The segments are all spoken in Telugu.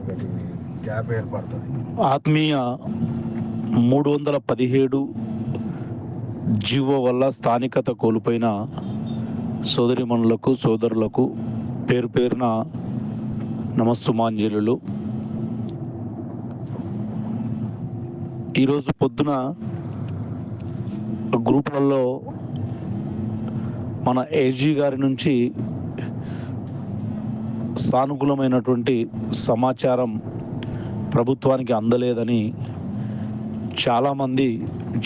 ఒకటి గ్యాప్ ఏర్పడుతుంది. ఆత్మీయ మూడు వందల పదిహేడు జీవో వల్ల స్థానికత కోల్పోయిన సోదరిమణులకు సోదరులకు పేరు పేరున నమస్సుమాంజలులు. ఈరోజు పొద్దున గ్రూపులలో మన ఏజీ గారి నుంచి సానుకూలమైనటువంటి సమాచారం ప్రభుత్వానికి అందలేదని చాలామంది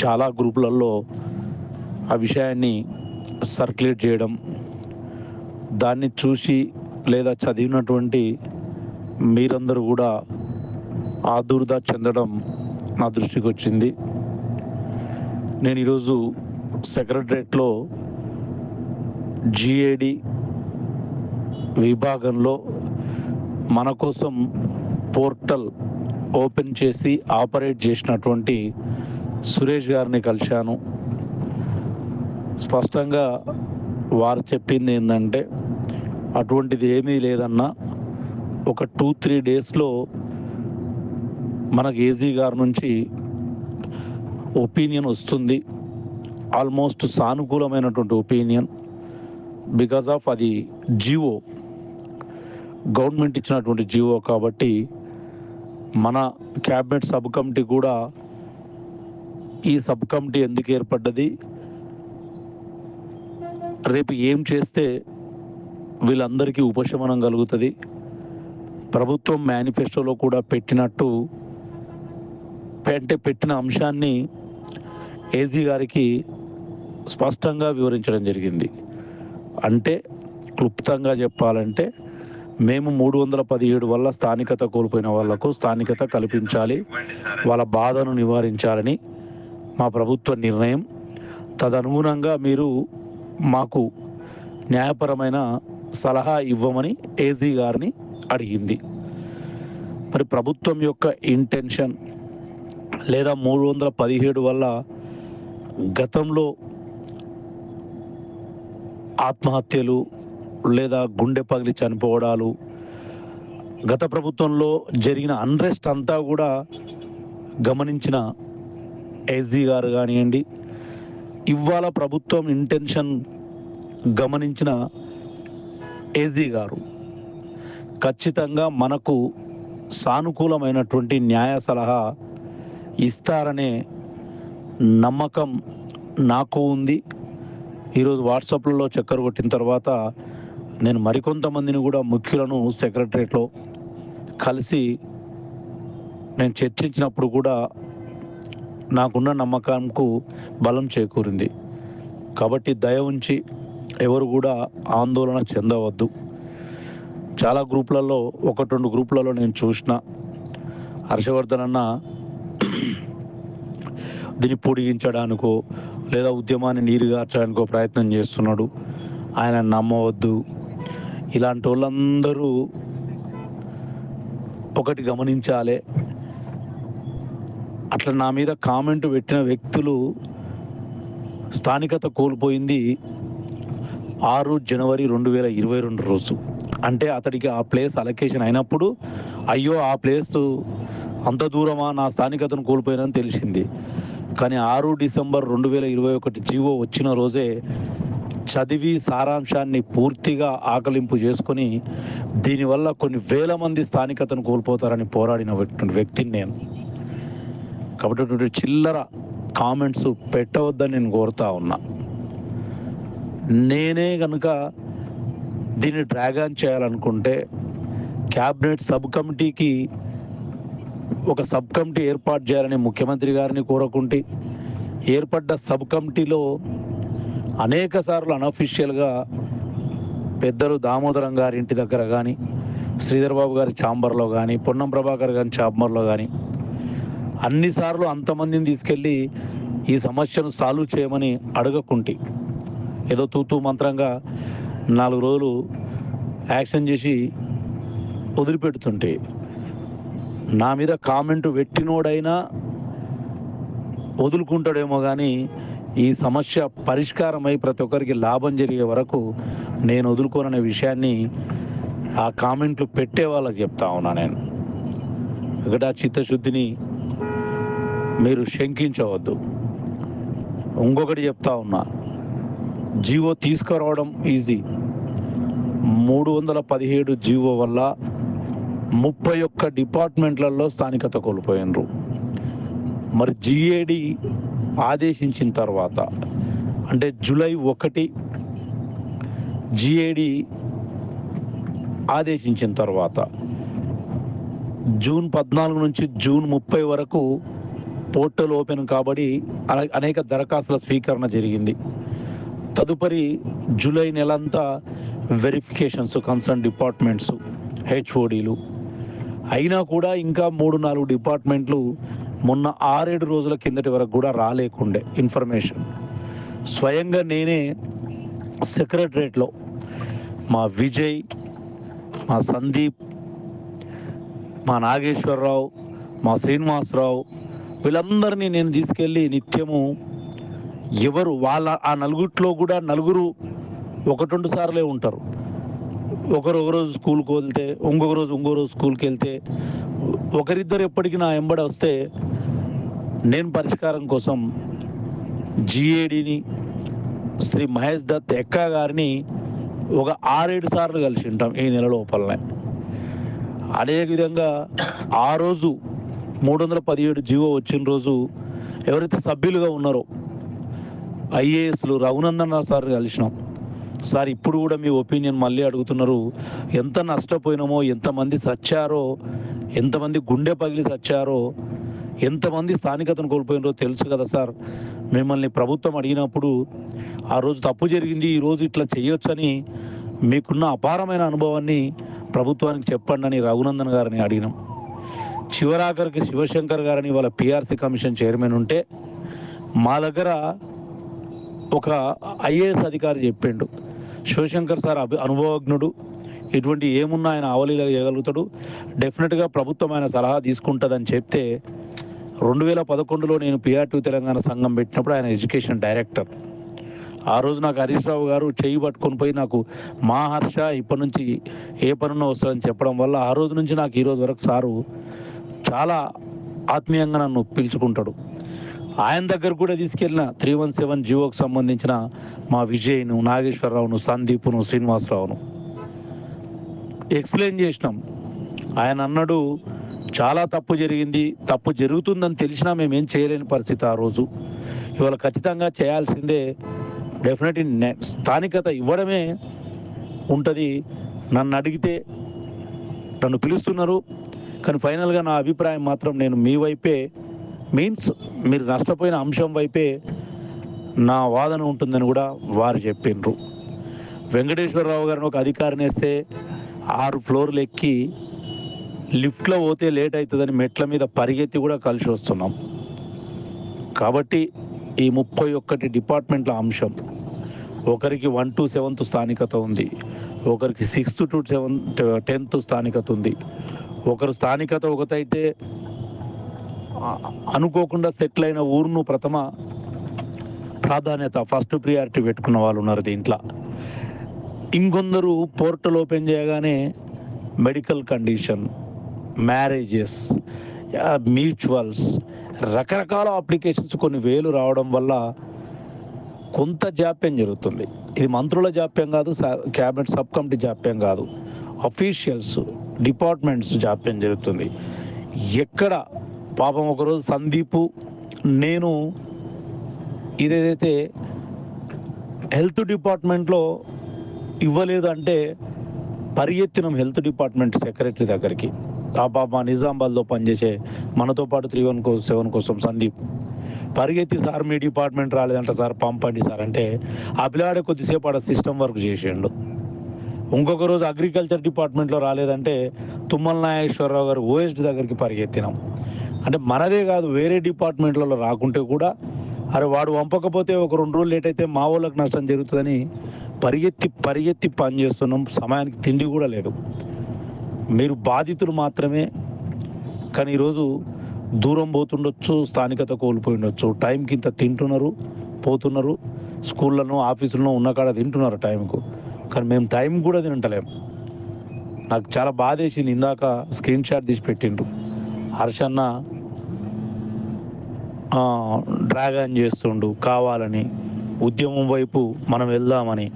చాలా గ్రూపులలో ఆ విషయాన్ని సర్క్యులేట్ చేయడం దాన్ని చూసి లేదా చదివినటువంటి మీరందరూ కూడా ఆదుర్దా చెందడం నా దృష్టికి వచ్చింది. నేను ఈరోజు సెక్రటరేట్లో జిఏడి విభాగంలో మన కోసం పోర్టల్ ఓపెన్ చేసి ఆపరేట్ చేసినటువంటి సురేష్ గారిని కలిశాను. స్పష్టంగా వారు చెప్పింది ఏంటంటే అటువంటిది ఏమీ లేదన్నా ఒక టూ త్రీ డేస్లో మనకు ఏజీ గారి నుంచి ఒపీనియన్ వస్తుంది. ఆల్మోస్ట్ సానుకూలమైనటువంటి ఒపీనియన్. బికాజ్ ఆఫ్ అది జివో గవర్నమెంట్ ఇచ్చినటువంటి జీవో కాబట్టి మన క్యాబినెట్ సబ్ కమిటీ కూడా ఈ సబ్ కమిటీ ఎందుకు ఏర్పడ్డది? రేపు ఏం చేస్తే వీళ్ళందరికీ ఉపశమనం కలుగుతుంది? ప్రభుత్వం మేనిఫెస్టోలో కూడా పెట్టినట్టు అంటే పెట్టిన అంశాన్ని ఏజీ గారికి స్పష్టంగా వివరించడం జరిగింది. అంటే క్లుప్తంగా చెప్పాలంటే మేము మూడు వందల పదిహేడు వల్ల స్థానికత కోల్పోయిన వాళ్ళకు స్థానికత కల్పించాలి. వాళ్ళ బాధను నివారించాలని మా ప్రభుత్వ నిర్ణయం. తదనుగుణంగా మీరు మాకు న్యాయపరమైన సలహా ఇవ్వమని ఏజీ గారిని అడిగింది. మరి ప్రభుత్వం యొక్క ఇంటెన్షన్ లేదా మూడు వందల పదిహేడు వల్ల గతంలో ఆత్మహత్యలు లేదా గుండె పగిలి చనిపోవడాలు. గత ప్రభుత్వంలో జరిగిన అన్రెస్ట్ అంతా కూడా గమనించిన ఎస్జీ గారు కానివ్వండి ఇవాళ ప్రభుత్వం ఇంటెన్షన్ గమనించిన ఏజీ గారు ఖచ్చితంగా మనకు సానుకూలమైనటువంటి న్యాయ సలహా ఇస్తారనే నమ్మకం నాకు ఉంది. ఈరోజు వాట్సాప్లలో చక్కర కొట్టిన తర్వాత నేను మరికొంతమందిని కూడా ముఖ్యులను సెక్రటరేట్లో కలిసి నేను చర్చించినప్పుడు కూడా నాకున్న నమ్మకంకు బలం చేకూరింది. కాబట్టి దయ ఉంచి ఎవరు కూడా ఆందోళన చెందవద్దు. చాలా గ్రూపులలో ఒకటి రెండు గ్రూపులలో నేను చూసిన హర్షవర్ధన్ అన్న దీన్ని పొడిగించడానికో లేదా ఉద్యమాన్ని నీరుగార్చడానికో ప్రయత్నం చేస్తున్నాడు. ఆయన నమ్మవద్దు. ఇలాంటి వాళ్ళందరూ ఒకటి గమనించాలి. అట్లా నా మీద కామెంట్ పెట్టిన వ్యక్తులు స్థానికత కోల్పోయింది ఆరు జనవరి రెండు వేల ఇరవై రెండు రోజు. అంటే అతడికి ఆ ప్లేస్ అలొకేషన్ అయినప్పుడు అయ్యో ఆ ప్లేస్ అంత దూరమా నా స్థానికతను కోల్పోయినని తెలిసింది. కానీ ఆరు డిసెంబర్ రెండు వేల ఇరవై ఒకటి జీవో వచ్చిన రోజే చదివి సారాంశాన్ని పూర్తిగా ఆకలింపు చేసుకొని దీనివల్ల కొన్ని వేల మంది స్థానికతను కోల్పోతారని పోరాడిన వ్యక్తిని నేను. కాబట్టి చిల్లర కామెంట్స్ పెట్టవద్దని నేను కోరుతా ఉన్నా. నేనే కనుక దీన్ని డ్రాగాన్ చేయాలనుకుంటే క్యాబినెట్ సబ్ కమిటీకి ఒక సబ్ కమిటీ ఏర్పాటు చేయాలని ముఖ్యమంత్రి గారిని కోరకుంటే ఏర్పడ్డ సబ్ కమిటీలో అనేక సార్లు అనఫిషియల్గా పెద్దలు దామోదరం గారి ఇంటి దగ్గర కానీ శ్రీధర్ బాబు గారి ఛాంబర్లో కానీ పొన్నం ప్రభాకర్ గారి ఛాంబర్లో కానీ అన్నిసార్లు అంతమందిని తీసుకెళ్ళి ఈ సమస్యను సాల్వ్ చేయమని అడగకుంటే. ఏదో తూతూ మంత్రంగా నాలుగు రోజులు యాక్షన్ చేసి వదిలిపెడుతుంటే నా మీద కామెంట్ పెట్టినోడైనా వదులుకుంటాడేమో కానీ ఈ సమస్య పరిష్కారమై ప్రతి ఒక్కరికి లాభం జరిగే వరకు నేను వదులుకోననే విషయాన్ని ఆ కామెంట్లు పెట్టే వాళ్ళకి చెప్తా ఉన్నా నేను. ఇక్కడ ఆ చిత్తశుద్ధిని మీరు శంకించవద్దు. ఇంకొకటి చెప్తా ఉన్నా జీవో తీసుకురావడం ఈజీ మూడు వందల పదిహేడు జీవో వల్ల ముప్పై ఒక్క డిపార్ట్మెంట్లలో స్థానికత కోల్పోయినరు. మరి జిఏడి ఆదేశించిన తర్వాత అంటే జూలై ఒకటి జిఏడి ఆదేశించిన తర్వాత జూన్ పద్నాలుగు నుంచి జూన్ ముప్పై వరకు పోర్టల్ ఓపెన్ కాబట్టి అనే- అనేక దరఖాస్తుల స్వీకరణ జరిగింది. తదుపరి జూలై నెలంతా వెరిఫికేషన్స్ కన్సర్న్ డిపార్ట్మెంట్స్ హెచ్ఓడీలు. అయినా కూడా ఇంకా మూడు నాలుగు డిపార్ట్మెంట్లు మొన్న ఆరేడు రోజుల కిందటి వరకు కూడా రాలేకుండే ఇన్ఫర్మేషన్. స్వయంగా నేనే సెక్రటరేట్లో మా విజయ్ మా సందీప్ మా నాగేశ్వరరావు మా శ్రీనివాసరావు వీళ్ళందరినీ నేను తీసుకెళ్ళి నిత్యము ఎవరు వాళ్ళ ఆ నలుగురిలో కూడా నలుగురు ఒకటి రెండు సార్లే ఉంటారు. ఒకరు ఒక రోజు స్కూల్కి వెళ్తే ఇంకొక రోజు ఇంకో రోజు స్కూల్కి వెళ్తే ఒకరిద్దరు ఎప్పటికీ నా ఎంబడ వస్తే నేను పరిష్కారం కోసం జిఏడిని శ్రీ మహేష్ దత్ ఎక్కా గారిని ఒక ఆరేడు సార్లు కలిసి ఉంటాం ఈ నెల లోపలనే. అదే విధంగా ఆ రోజు మూడు వందల పదిహేడు జీవో వచ్చిన రోజు ఎవరైతే సభ్యులుగా ఉన్నారో ఐఏఎస్లు రఘునందన్ సార్ కలిసినాం. సార్ ఇప్పుడు కూడా మీ ఒపీనియన్ మళ్ళీ అడుగుతున్నారు. ఎంత నష్టపోయినామో ఎంతమంది చచ్చారో ఎంతమంది గుండె పగిలి చచ్చారో ఎంతమంది స్థానికతను కోల్పోయినారో తెలుసు కదా సార్. మిమ్మల్ని ప్రభుత్వం అడిగినప్పుడు ఆ రోజు తప్పు జరిగింది ఈరోజు ఇట్లా చేయొచ్చని మీకున్న అపారమైన అనుభవాన్ని ప్రభుత్వానికి చెప్పండి అని రఘునందన్ గారిని అడిగినాం. చివరాఖరికి శివశంకర్ గారని వాళ్ళ పిఆర్సీ కమిషన్ చైర్మన్ ఉంటే మా దగ్గర ఒక ఐఏఎస్ అధికారి చెప్పిండు. శివశంకర్ సార్ అభి అనుభవజ్ఞుడు. ఇటువంటి ఏమున్నా ఆయన అవలీలా చేయగలుగుతాడు. డెఫినెట్గా ప్రభుత్వం ఆయన సలహా తీసుకుంటుందని చెప్తే రెండు వేల పదకొండులో నేను పిఆర్టీ తెలంగాణ సంఘం పెట్టినప్పుడు ఆయన ఎడ్యుకేషన్ డైరెక్టర్. ఆ రోజు నాకు హరీష్ రావు గారు చేయి పట్టుకొని పోయి నాకు మా హర్ష ఇప్పటి నుంచి ఏ పనున్నా వస్తుందని చెప్పడం వల్ల ఆ రోజు నుంచి నాకు ఈరోజు వరకు సారు చాలా ఆత్మీయంగా నన్ను పిలుచుకుంటాడు. ఆయన దగ్గర కూడా తీసుకెళ్ళిన త్రీ వన్ సెవెన్ జియోకి సంబంధించిన మా విజయ్ను నాగేశ్వరరావును సందీప్ను శ్రీనివాసరావును. ఎక్స్ప్లెయిన్ చేసినాం. ఆయన అన్నాడు చాలా తప్పు జరిగింది తప్పు జరుగుతుందని తెలిసినా మేము ఏం చేయలేని పరిస్థితి ఆ రోజు. ఇవాళ ఖచ్చితంగా చేయాల్సిందే డెఫినెట్ స్థానికత ఇవ్వడమే ఉంటుంది. నన్ను అడిగితే నన్ను పిలుస్తున్నారు. కానీ ఫైనల్గా నా అభిప్రాయం మాత్రం నేను మీ వైపే మీన్స్ మీరు నష్టపోయిన అంశం వైపే నా వాదన ఉంటుందని కూడా వారు చెప్పిండ్రు వెంకటేశ్వరరావు గారిని ఒక అధికారిని వేస్తే ఆరు ఫ్లోర్లు ఎక్కి లిఫ్ట్లో పోతే లేట్ అవుతుందని మెట్ల మీద పరిగెత్తి కూడా కలిసి వస్తున్నాం. కాబట్టి ఈ ముప్పై ఒక్కటి డిపార్ట్మెంట్ల అంశం. ఒకరికి వన్ టు సెవెంత్ స్థానికత ఉంది. ఒకరికి సిక్స్త్ టు సెవెంత్ టెన్త్ స్థానికత ఉంది. ఒకరు స్థానికత ఒకటైతే అనుకోకుండా సెటిల్ అయిన ఊరును ప్రథమ ప్రాధాన్యత ఫస్ట్ ప్రియారిటీ పెట్టుకున్న వాళ్ళు ఉన్నారు దీంట్లో. ఇంకొందరు పోర్టల్ ఓపెన్ చేయగానే మెడికల్ కండిషన్ మ్యారేజెస్ మ్యూచువల్స్ రకరకాల అప్లికేషన్స్ కొన్ని వేలు రావడం వల్ల కొంత జాప్యం జరుగుతుంది. ఇది మంత్రుల జాప్యం కాదు క్యాబినెట్ సబ్ కమిటీ జాప్యం కాదు. అఫీషియల్స్ డిపార్ట్మెంట్స్ జాప్యం జరుగుతుంది. ఎక్కడ పాపం ఒకరోజు సందీపు నేను ఇదేదైతే హెల్త్ డిపార్ట్మెంట్లో ఇవ్వలేదు అంటే పరిగెత్తినాం హెల్త్ డిపార్ట్మెంట్ సెక్రటరీ దగ్గరికి. ఆ పాప నిజామాబాద్లో పనిచేసే మనతో పాటు త్రీ వన్ కోసం సెవెన్ కోసం సందీప్. పరిగెత్తి సార్ మీ డిపార్ట్మెంట్ రాలేదంట సార్ పంపండి సార్ అంటే ఆ పిల్లాడే కొద్దిసేపు ఆడ సిస్టమ్ వర్క్ చేసిండు. ఇంకొక రోజు అగ్రికల్చర్ డిపార్ట్మెంట్లో రాలేదంటే తుమ్మల నాగేశ్వరరావు గారు ఓఎస్డి దగ్గరికి పరిగెత్తినాం. అంటే మనదే కాదు వేరే డిపార్ట్మెంట్లలో రాకుంటే కూడా అరే వాడు పంపకపోతే ఒక రెండు రోజులు లేట్ అయితే మా వాళ్ళకి నష్టం జరుగుతుందని పరిగెత్తి పరిగెత్తి పని చేస్తున్నాం. సమయానికి తిండి కూడా లేదు. మీరు బాధితులు మాత్రమే కానీ ఈరోజు దూరం పోతుండొచ్చు స్థానికత కోల్పోయి ఉండొచ్చు. టైంకి ఇంత తింటున్నారు పోతున్నారు. స్కూళ్ళను ఆఫీసులను ఉన్న కాడ తింటున్నారు టైంకు కానీ మేము టైం కూడా తింటలేము నాకు చాలా బాధ వేసింది ఇందాక స్క్రీన్ షాట్ తీసి పెట్టిండ్రు. హర్షన్న డ్రాగన్ చేస్తుండు కావాలని ఉద్యమం వైపు మనం వెళ్దామని.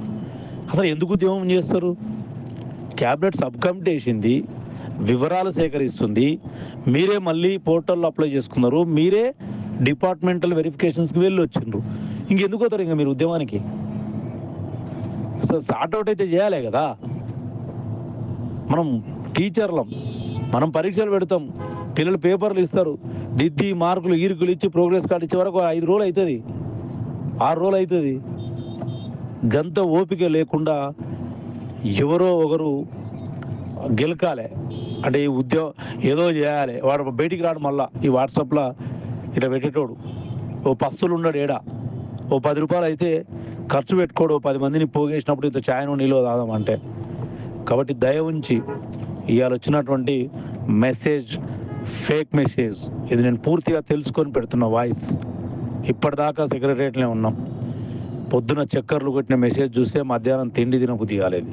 అసలు ఎందుకు ఉద్యమం చేస్తారు? క్యాబినెట్ సబ్ కమిటీ వేసింది వివరాలు సేకరిస్తుంది మీరే మళ్ళీ పోర్టల్లో అప్లై చేసుకున్నారు మీరే డిపార్ట్మెంటల్ వెరిఫికేషన్స్కి వెళ్ళి వచ్చిండ్రు ఇంకెందుకు అవుతారు ఇంకా మీరు ఉద్యమానికి? సార్ట్అవుట్ అయితే చేయాలి కదా. మనం టీచర్లం మనం పరీక్షలు పెడతాం. పిల్లలు పేపర్లు ఇస్తారు. దిద్ది మార్కులు ఈరుకులు ఇచ్చి ప్రోగ్రెస్ కార్డు ఇచ్చే వరకు ఐదు రోజులు అవుతుంది ఆరు రోజులు అవుతుంది గంత ఓపిక లేకుండా ఎవరో ఒకరు గెలకాలి. అంటే ఈ ఉద్యోగం ఏదో చేయాలి. వాడు బయటికి రాడు మళ్ళా. ఈ వాట్సాప్లో ఇట్లా పెట్టేటోడు. ఓ పస్తులు ఉన్నాడు ఏడా? ఓ పది రూపాయలు అయితే ఖర్చు పెట్టుకోడు. ఓ పది మందిని పోగేసినప్పుడు ఇంత ఛాయను నీళ్ళు తాదామంటే కాబట్టి దయ ఉంచి ఇవాళ వచ్చినటువంటి మెసేజ్ ఫేక్ మెసేజ్. ఇది నేను పూర్తిగా తెలుసుకొని పెడుతున్న వాయిస్. ఇప్పటిదాకా సెక్రటరియట్లే ఉన్నాం. పొద్దున చక్కర్లు కొట్టిన మెసేజ్ చూస్తే మధ్యాహ్నం తిండి తినబుద్ధి కాలేదు.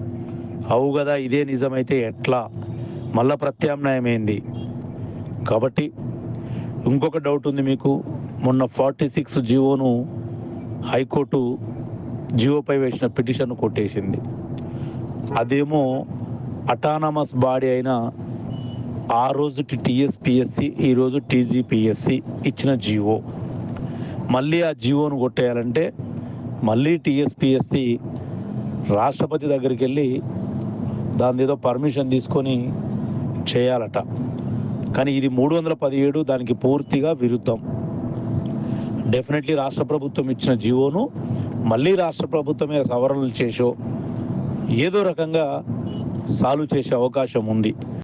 అవు కదా ఇదే నిజమైతే ఎట్లా? మళ్ళా ప్రత్యామ్నాయం ఏంది? కాబట్టి ఇంకొక డౌట్ ఉంది మీకు. మొన్న ఫార్టీ సిక్స్ జియోను హైకోర్టు జియోపై వేసిన పిటిషన్ కొట్టేసింది. అదేమో అటానమస్ బాడీ అయిన ఆ రోజుటి టీఎస్పిఎస్సి ఈరోజు టీజీపీఎస్సి ఇచ్చిన జీవో. మళ్ళీ ఆ జీవోను కొట్టేయాలంటే మళ్ళీ టీఎస్పిఎస్సి రాష్ట్రపతి దగ్గరికి వెళ్ళి దాని ఏదో పర్మిషన్ తీసుకొని చేయాలట. కానీ ఇది మూడు వందల పదిహేడు దానికి పూర్తిగా విరుద్ధం. డెఫినెట్లీ రాష్ట్ర ప్రభుత్వం ఇచ్చిన జీవోను మళ్ళీ రాష్ట్ర ప్రభుత్వమే సవరణలు చేసో ఏదో రకంగా సాల్వ్ చేసే అవకాశం ఉంది.